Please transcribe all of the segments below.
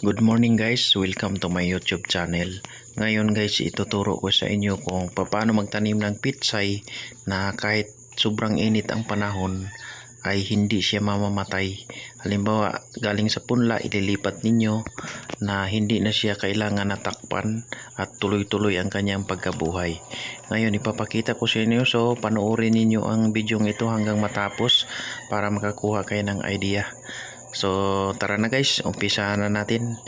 Good morning guys, welcome to my YouTube channel. Ngayon guys, ituturo ko sa inyo kung paano magtanim ng pitsay na kahit sobrang init ang panahon ay hindi siya mamamatay. Halimbawa, galing sa punla, ililipat ninyo na hindi na siya kailangan natakpan at tuloy-tuloy ang kanyang pagkabuhay. Ngayon, ipapakita ko sa inyo so panoorin ninyo ang video ito hanggang matapos para makakuha kayo ng idea. So, tara na guys, umpisahan na natin.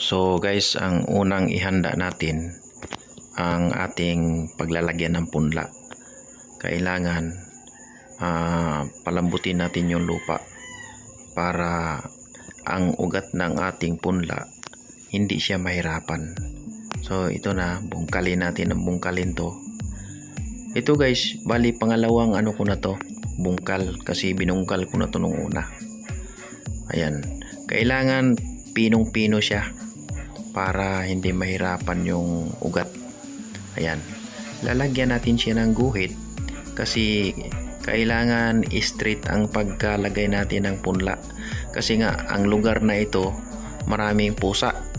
So guys, ang unang ihanda natin ang ating paglalagyan ng punla. Kailangan ah, palambutin natin yung lupa para ang ugat ng ating punla hindi siya mahirapan. So ito na, bungkalin natin ang bungkalin to. Ito guys, bali pangalawang ano ko na to, bungkal kasi binungkal ko na to nung una. Ayan, kailangan pinong-pino siya para hindi mahirapan yung ugat. Ayan, lalagyan natin siya ng guhit kasi kailangan straight ang pagkalagay natin ng punla kasi nga ang lugar na ito maraming pusa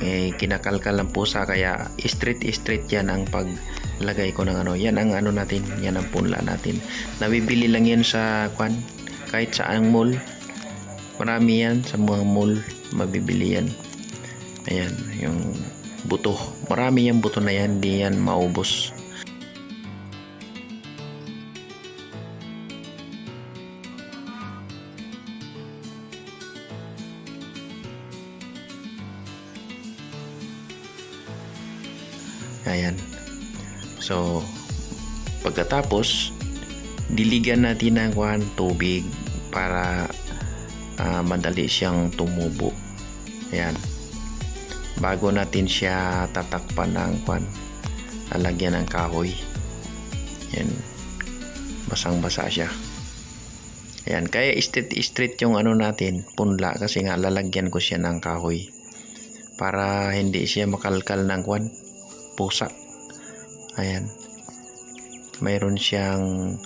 eh, kinakalkal ng pusa kaya straight straight yan ang paglagay ko ng ano. Yan ang ano natin yan ang punla natin. Nabibili lang yan sa kwan kahit sa ang mall. Marami yan sa mga mall mabibili yan. Ayan yung buto. Marami yung buto na yan hindi yan maubos Ayan. So, pagkatapos, diligan natin ng kwan tubig para ah, madali siyang tumubo. Ayan. Bago natin siya tatakpan ng kwan, lalagyan ng kahoy. Ayan. Basang-basa siya. Ayan. Kaya straight-straight yung ano natin, punla kasi nga lalagyan ko siya ng kahoy para hindi siya makalkal ng kwan pusa. Ayan. Mayroon siyang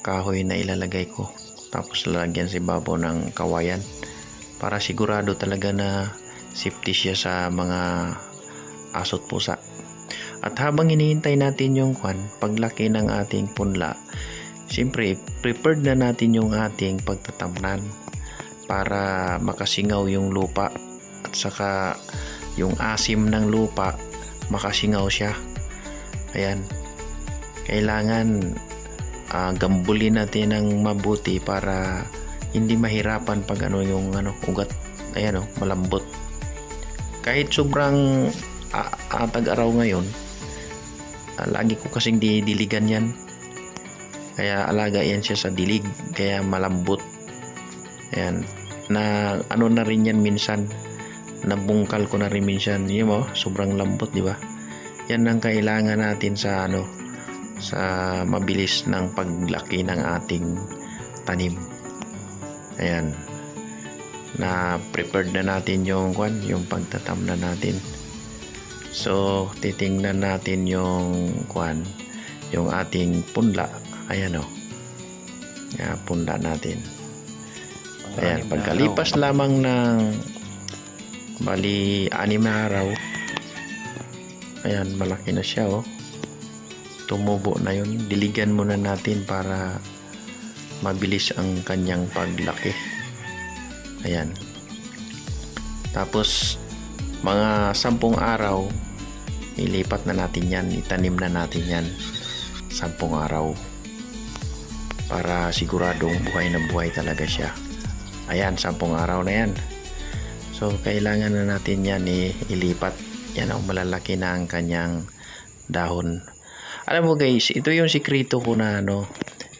kahoy na ilalagay ko. Tapos lalagyan si Babo ng kawayan para sigurado talaga na safety siya sa mga asot pusa. At habang hinihintay natin yung kwan, paglaki ng ating punla, siyempre prepared na natin yung ating pagtatamnan para makasingaw yung lupa at saka yung asim ng lupa makasingaw siya. Ayan. Kailangan ah, gambulin natin ng mabuti para hindi mahirapan pag ano yung ano ugat. Ayan oh, malambot. Kahit sobrang ah, ah, tag-araw ngayon, ah, lagi ko kasing didiligan yan. Kaya alaga yan siya sa dilig, kaya malambot. Ayan. Na ano na rin yan minsan, nabungkal ko na rin minsan. Yun mo sobrang lambot di ba? Yan ang kailangan natin sa ano sa mabilis ng paglaki ng ating tanim. Ayan. Na prepared na natin yung kwan yung pagtatam na natin. So titingnan natin yung kwan yung ating punla. Ayan o yeah, punla natin. Ayan pagkalipas lamang ng Bali, anim na araw. Ayan, malaki na siya, oh. Tumubo na yun. Diligan muna natin para mabilis ang kanyang paglaki. Ayan. Tapos, mga sampung araw, ilipat na natin yan. Itanim na natin yan. Sampung araw. Para siguradong buhay na buhay talaga siya. Ayan, sampung araw na yan. So, kailangan na natin yan ilipat. Yan ang malalaki na ang kanyang dahon. Alam mo guys, ito yung sikreto ko na ano,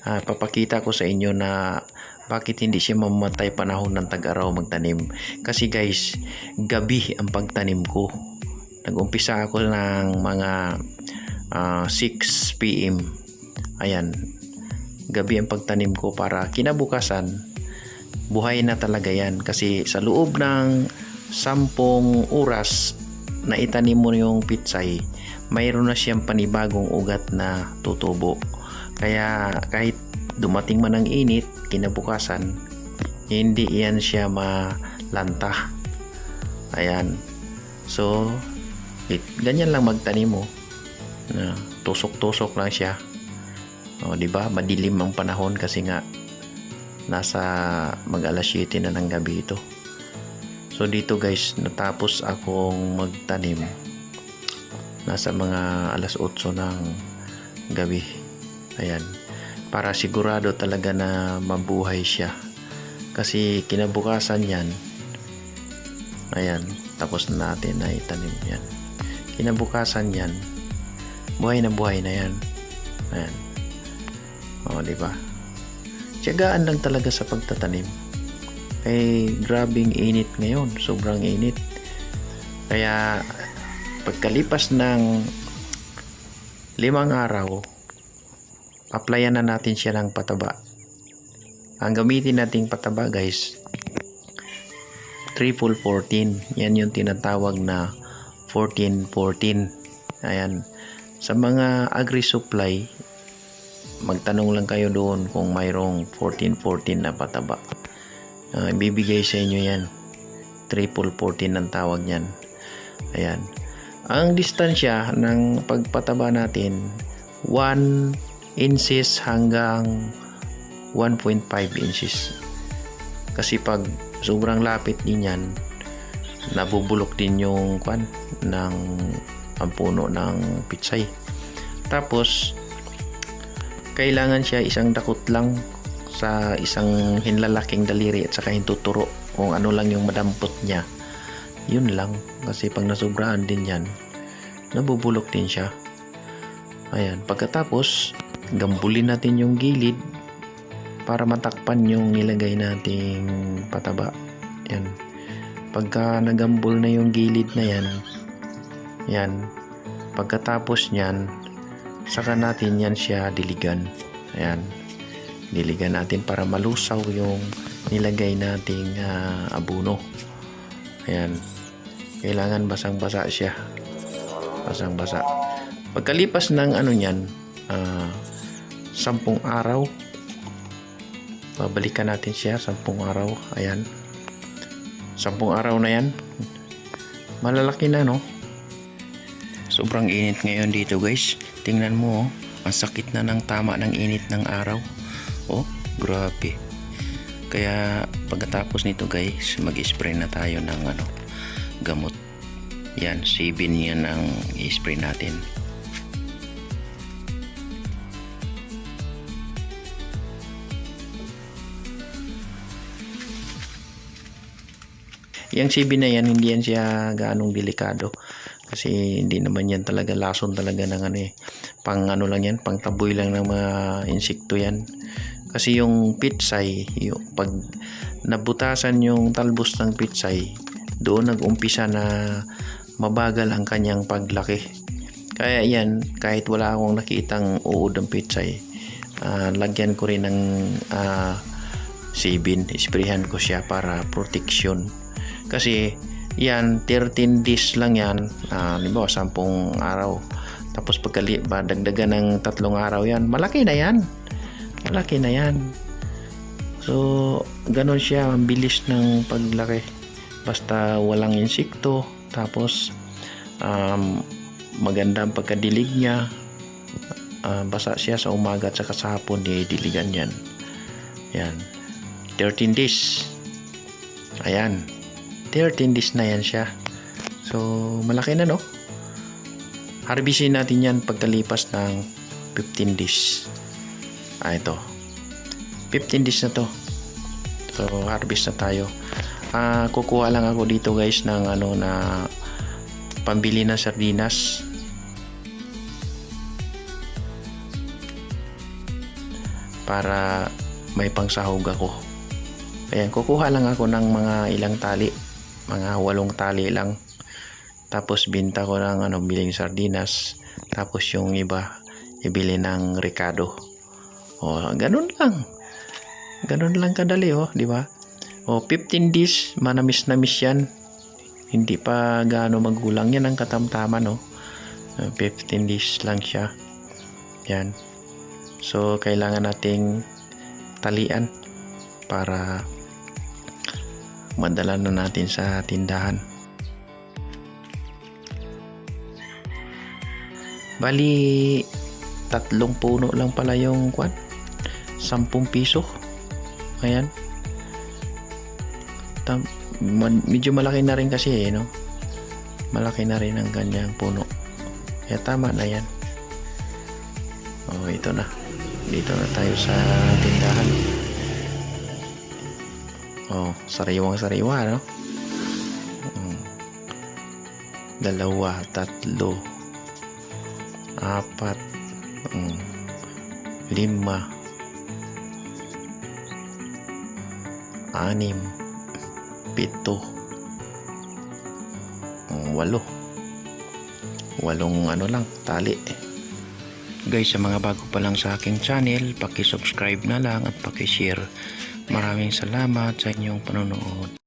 ah, papakita ko sa inyo na bakit hindi siya mamatay panahon ng tag-araw magtanim. Kasi guys, gabi ang pagtanim ko. Nag-umpisa ako ng mga ah, 6 p.m. Ayan, gabi ang pagtanim ko para kinabukasan buhay na talaga yan kasi sa loob ng sampung oras naitanim mo yung pitsay, mayroon na siyang panibagong ugat na tutubo. Kaya kahit dumating man ang init, kinabukasan, hindi yan siya malanta. Ayan. So, it, ganyan lang magtanim mo. Na tusok-tusok lang siya. O, di ba? Madilim ang panahon kasi nga nasa mag alas 7 na ng gabi ito. So dito guys, natapos akong magtanim nasa mga alas 8 ng gabi. Ayan. Para sigurado talaga na mabuhay siya. Kasi kinabukasan yan, ayan, tapos na natin na itanim yan. Kinabukasan yan, buhay na buhay na yan. Ayan. O, di ba? Tiyagaan lang talaga sa pagtatanim. Eh, grabing init ngayon. Sobrang init. Kaya, pagkalipas ng limang araw, applyan na natin siya ng pataba. Ang gamitin nating pataba guys, triple 14. Yan yung tinatawag na 14-14. Ayan. Sa mga agri-supply, magtanong lang kayo doon kung mayroong 14-14 na pataba. Uh, ibibigay sa inyo yan. Triple 14 ang tawag niyan. Ayan. Ang distansya ng pagpataba natin, 1 inches hanggang 1.5 inches. Kasi pag sobrang lapit din yan, nabubulok din yung kwan ng ang puno ng pitsay. Tapos, kailangan siya isang dakot lang sa isang hinlalaking daliri at saka hintuturo kung ano lang yung madampot niya. Yun lang. Kasi pag nasubraan din yan, nabubulok din siya. Ayan. Pagkatapos, gambulin natin yung gilid para matakpan yung nilagay nating pataba. Yan. Pagka nagambol na yung gilid na yan, yan. Pagkatapos niyan, saka natin yan siya diligan. Ayan. Diligan natin para malusaw yung nilagay nating uh, abuno. Ayan. Kailangan basang-basa siya. Basang-basa. Pagkalipas ng ano niyan, uh, sampung araw, babalikan natin siya sampung araw ayan sampung araw na yan malalaki na no sobrang init ngayon dito guys tingnan mo oh, ang sakit na ng tama ng init ng araw. Oh grabe. Kaya pagkatapos nito guys mag spray na tayo ng ano gamot. Yan sibin yan ang i-spray natin. Yung CB na yan, hindi yan siya ganong delikado. Kasi hindi naman yan talaga lason talaga ng ano eh. Pang ano lang yan, pang taboy lang ng mga insekto yan. Kasi yung pitsay, yung pag nabutasan yung talbos ng pitsay, doon nag-umpisa na mabagal ang kanyang paglaki. Kaya yan, kahit wala akong nakitang uod ng pitsay, uh, lagyan ko rin ng uh, sibin, isprehan ko siya para protection kasi yan 13 days lang yan. Uh, ba 10 araw. Tapos pagkali ba dagdagan ng tatlong araw yan. Malaki na yan. Malaki na yan. So ganun siya. Ang bilis ng paglaki. Basta walang insekto. Tapos um, maganda ang pagkadilig niya. Uh, basa siya sa umaga at saka sa hapon diligan yan. Yan. 13 days. Ayan 13 days na yan siya. So, malaki na no? Harvestin natin yan pagkalipas ng 15 days. Ah, ito. 15 days na to. So, harvest na tayo. Ah, kukuha lang ako dito guys ng ano na pambili ng sardinas. Para may pangsahog ako. Ayan, kukuha lang ako ng mga ilang tali mga walong tali lang tapos binta ko ng ano biling sardinas tapos yung iba ibili ng Ricardo o ganun lang ganun lang kadali oh di ba o 15 days manamis namis yan Hindi pa gaano magulang. Yan ang katamtaman, no? Uh, 15 days lang siya. Yan. So, kailangan nating talian para madala na natin sa tindahan. Bali, tatlong puno lang pala yung kwan. Sampung piso. Ayan. Tam, man- medyo malaki na rin kasi eh, no? Malaki na rin ang ganyang puno. Kaya tama na yan. Oh, ito na. Dito na tayo sa tindahan. Oh, sariwang sariwa, no? Mm. Dalawa, tatlo, apat, mm, lima, anim, pito, mm, walo. Walong ano lang, tali. Guys, sa mga bago pa lang sa aking channel, paki-subscribe na lang at paki-share. Maraming salamat sa inyong panonood.